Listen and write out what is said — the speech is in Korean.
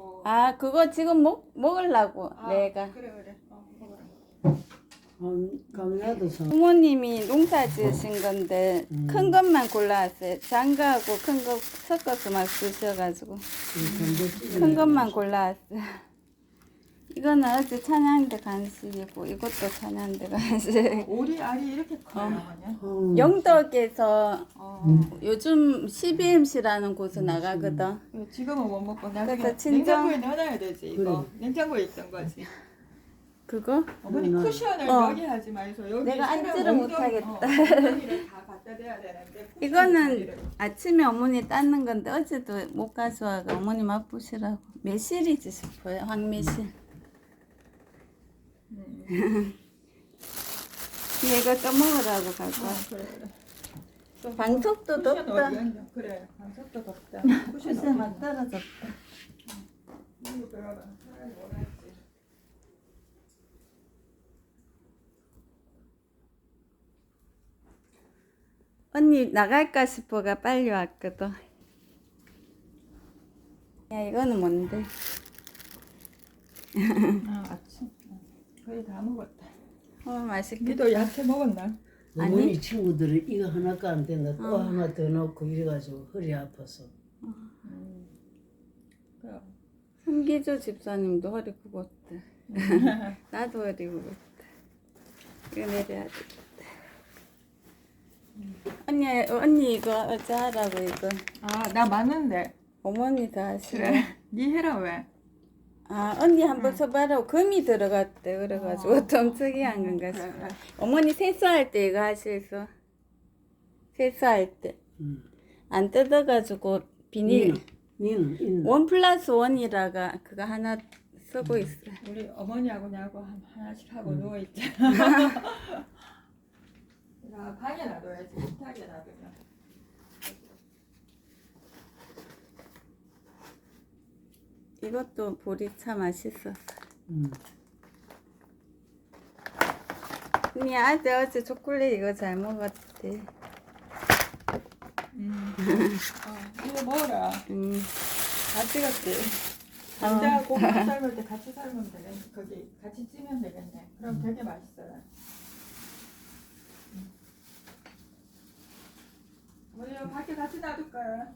뭐. 아 그거 지금 먹 먹으려고 아, 내가 그래 그래. 어, 먹어라. 감, 감나도서 부모님이 농사 지으신 건데 음. 큰 것만 골라왔어요. 장가하고 큰 거 섞어서 막 드셔가지고 큰 것만 골라왔어요. 이거는 어제 찬양대 간식이고 이것도 찬양대 간식. 오리 알이 이렇게 커요. 어, 영덕에서 어. 요즘 CBMC라는 곳에 나가거든. 이거 지금은 못 먹고 나중에 그래서 냉장고에 넣어놔야 되지 이거. 그래. 냉장고에 있던 거지. 그거? 어머니 음, 쿠션을 어. 여기 하지 마이소. 여기 내가 앉지를 엉덩이- 못하겠다. 어, 엉덩이를 다 갖다 대야 되는데. 쿠션 이거는 자리를. 아침에 어머니 땄는 건데 어제도 못 가져와가 어머니 맛보시라고 매실이지 싶어요 황매실 음. 이거 떠먹으라고 갖고 아, 그래 방석도 덥다? 그래. 방석도 덥다. 쿠션 글쎄 막 떨어졌다. 언니 나갈까 싶어가 빨리 왔거든 야 이거는 뭔데? 아 아침. 어, 거의 다 먹었다. 어 맛있겠다 니도 야채 먹었나? 어머니 친구들이 이거 하나가 안 된다 또 어. 하나 더 넣고 이래가지고 허리 아파서 그럼. 손기조 집사님도 허리 굽었대 나도 허리 굽었대 이거 내려야 돼 언니 언니 이거 어제 하라고 이거 아 나 맞는데. 어머니 다 하시네 그래. 니 해라 왜? 아 언니 한번 써봐라고 금이 들어갔대 그래가지고 어. 좀 특이한 건가 싶어. 어머니 세수할 때 이거 하셔서 세수할 때안 음. 뜯어가지고 비닐? 원 플러스 원이라가 그거 하나 쓰고 있어 우리 어머니하고 나하고 한 하나씩 하고 음. 누워 있잖아. 나 방에 놔둬야지. 식탁에 놔두면. 이것도 보리차 맛있었어 음. 아재 어제 초콜릿 이거 잘 먹었대 음. 어, 이거 먹어라. 음. 다 찍었지. 감자 고구마 삶을 때 같이 삶으면 되겠네. 거기 같이 찌면 되겠네. 그럼 되게 맛있어요. 음. 우리 밖에 같이 놔둘까요?